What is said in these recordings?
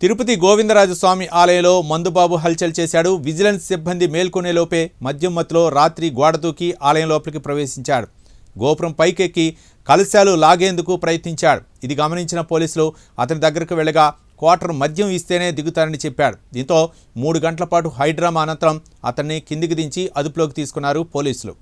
తిరుపతి గోవిందరాజస్వామి ఆలయంలో మందుబాబు హల్చల్ చేశాడు. విజిలెన్స్ సిబ్బంది మేల్కొనేలోపే మద్యం మత్తులో రాత్రి గోడతూకి ఆలయం లోపలికి ప్రవేశించాడు. గోపురం పైకెక్కి కలశాలు లాగేందుకు ప్రయత్నించాడు. ఇది గమనించిన పోలీసులు అతని దగ్గరకు వెళ్ళగా క్వార్టర్ మద్యం ఇస్తేనే దిగుతారని చెప్పాడు. దీంతో మూడు గంటల పాటు హైడ్రామా అనంతరం అతన్ని కిందికి దించి అదుపులోకి తీసుకున్నారు పోలీసులు.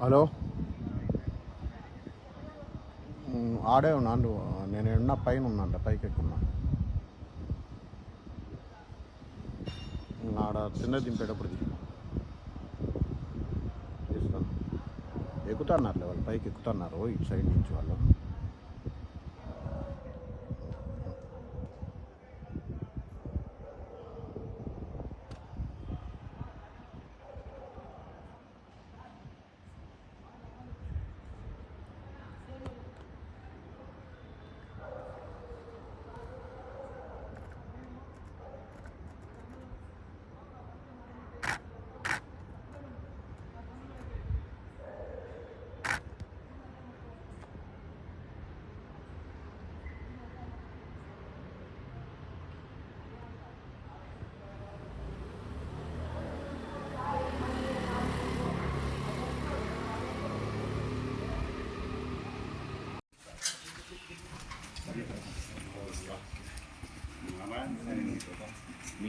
హలో? ఆడే ఉన్నాను నేను ఉన్న పైన ఉన్నాంట పైకి ఎక్కున్నా ఆడ చిన్న దింపేటప్పుడు ఎక్కుతున్నారు వాళ్ళు పైకి ఎక్కుతున్నారు ఇటు సైడ్ నుంచి వాళ్ళు.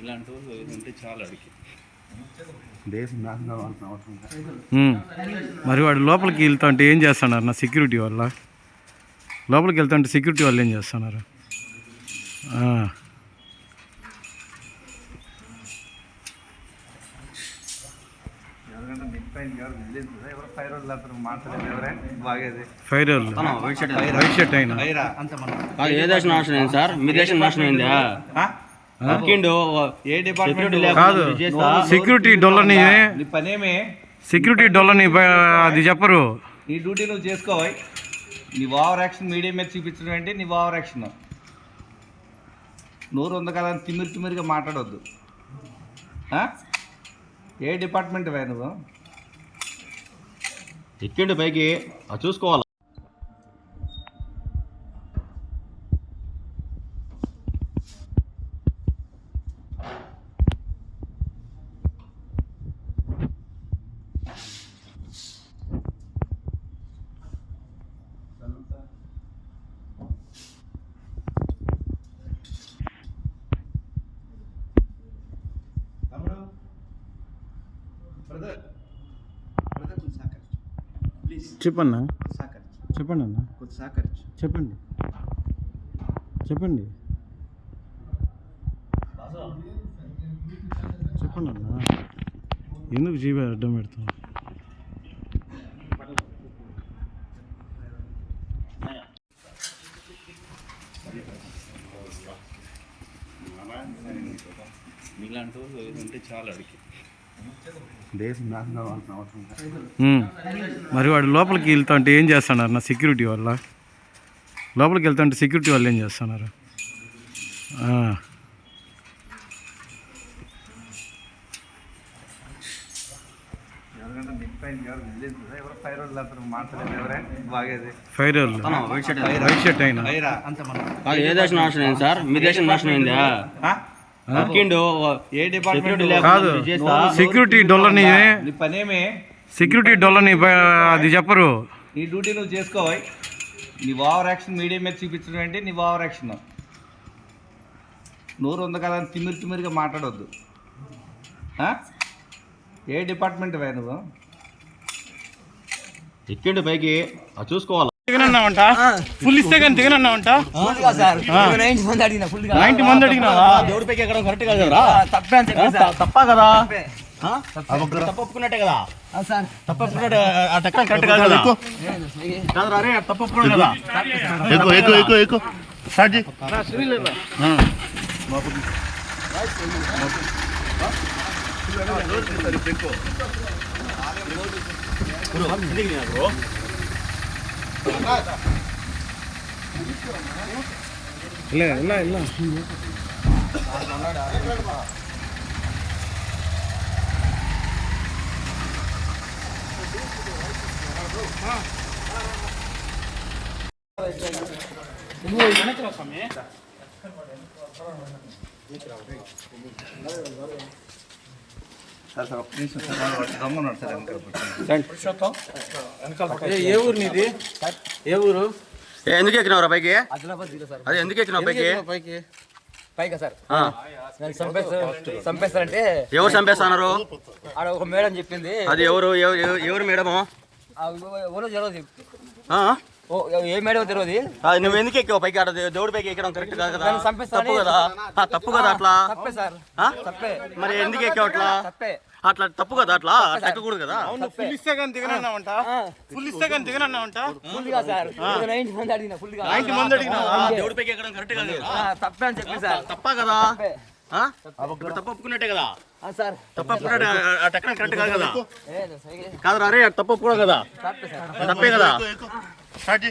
మీలాంటి వాళ్ళు ఉంటే చాలా అడిగి. దేశం నాశనం కావాల్సిన అవసరం లేదు. ఉమ్. మరి వాడు లోపలికి వెళ్తా అంటే ఏం చేస్తున్నారు నా సెక్యూరిటీ వల్ల లోపలికి వెళ్తా అంటే సెక్యూరిటీ వాళ్ళు ఏం చేస్తున్నారు? ఫైర్ వైట్ షర్ట్ అయినా. ఏ దేశం నాశనం అయింది సార్? మీ దేశం నాశనం అయిందా? ఏ డిపార్ట్మెంట్ సెక్యూరిటీ కాదు. సెక్యూరిటీ డొల్లని నీ పనేమే. సెక్యూరిటీ డొల్లని బ- అది చెప్పరు. నీ డ్యూటీ నువ్వు చేసుకోవాలి నీ ఓవర్ యాక్షన్ మీడియా మీద చూపించడం ఏంటి? నీ ఓవర్ యాక్షన్ నోరు ఉంది కదా అని తిమ్మిరి తిమ్మిరిగా మాట్లాడొద్దు. ఆ? ఏ డిపార్ట్మెంట్ నువ్వు? ఎక్కిండు పైకి. అది చూసుకోవాలి? చెప్పన్నా? చెప్పండి అన్న చెప్పండి చెప్పండి. చెప్పండి. అన్న ఎందుకు జీవే అడ్డం పెడతాం మీలాంటి వాళ్ళు ఉంటే చాలా అడిగి. మరి వాడు లోపలికి వెళ్తా అంటే ఏం చేస్తున్నారు నా సెక్యూరిటీ వల్ల? లోపలికి వెళ్తా అంటే సెక్యూరిటీ వాళ్ళు ఏం చేస్తున్నారు? ఆ. ఫైర్ వైట్ షర్ట్ అయినా? ఏ దేశం నాశనం అయింది సార్? మీ దేశం నాశనం అయిందా? ఏ డిపార్ట్మెంట్ కాదు. సెక్యూరిటీ డొల్లని పనేమే. సెక్యూరిటీ డొల్లని అది చెప్పరు. నీ డ్యూటీ నువ్వు చేసుకోవాలి నీ ఓవర్ యాక్షన్ మీడియా మీద చూపించడం ఏంటి నీ ఓవర్ యాక్షన్ నోరు ఉంది కదా అని తిమిరి తిమిరిగా మాట్లాడొద్దు? ఏ డిపార్ట్మెంట్ నువ్వు? ఎక్కిండు పైకి అది చూసుకోవాలి? దిగనన్నావంట ఫుల్ ఇస్తే కానీ దిగనన్నావంట నైన్టీ మంది అడిగిన ఫుల్గా నైన్టీ మంది అడిగినావా? దేవుడి పైకి ఎక్కడ కరెక్ట్ కాదు తప్పే సార్. తప్ప కదా? తప్పు. ఒప్పుకున్నట్టే కదా? సార్. తప్పు ఒప్పుకున్నట్టే ఆ టెక్కడం కరెక్ట్ కాదు కదా? కాదురా రే తప్పు ఒప్పుకున్నాడు కదా? ఎక్కువ ఎక్కువ ఎక్కువ ఎక్కువ. స్టార్ట్ చేయి இல்லை இல்லை இல்லை. நினைக்கிறோம் சாமி సార్ సార్ ఒక్క నిమిషం సార్ వాడు దొంగ ఉన్నాడు సార్ వెనకాల ఏ ఊరు నీది? ఏ ఊరు? ఎందుకు ఎక్కినావురా పైకి? అదే ఎందుకు ఎక్కినావు పైకి? పైకి? పైగా సార్? చంపేస్తారంటే ఎవరు చంపేస్తున్నారు? ఆడ ఒక మేడం చెప్పింది. అది ఎవరు? ఎవ- ఎవ- ఎవరు మేడము? ఎవరో ఆ? ఓ ఏ మేడం తెలియదు నువ్వు ఎందుకు ఎక్కావు? పైకి ఆడ దేవుడి పైకి ఎక్కడం కరెక్ట్ కాదు కదా. తప్పు కదా? ఆ, తప్పు కదా అట్లా? తప్పే సార్. ఆ? తప్పే. మరి ఎందుకు ఎక్కావు అట్లా? తప్పే. అట్లా తప్పు కదా అట్లా? అట్లా ఎక్కకూడదు కదా? ఫుల్ ఇస్తే కానీ దిగనన్నావంట ఫుల్ ఇస్తే కానీ దిగనన్నావంట ఫుల్గా సార్. నైన్టీ మంది అడిగిన ఫుల్గా నైన్టీ మంది అడిగినావా దేవుడి పైకి ఎక్కడం కరెక్ట్ కాదు కదా. ఆ, తప్పే అని చెప్పి సార్. తప్ప కదా? తప్పే ఆ? ఇప్పుడు తప్పు ఒప్పుకున్నట్టే కదా? ఆ, సార్. తప్పు ఒప్పుకున్నట్టే ఆ టెక్కడం కరెక్ట్ కాదు కదా. కాదు రే తప్పు కదా? తప్పే స్టార్ట్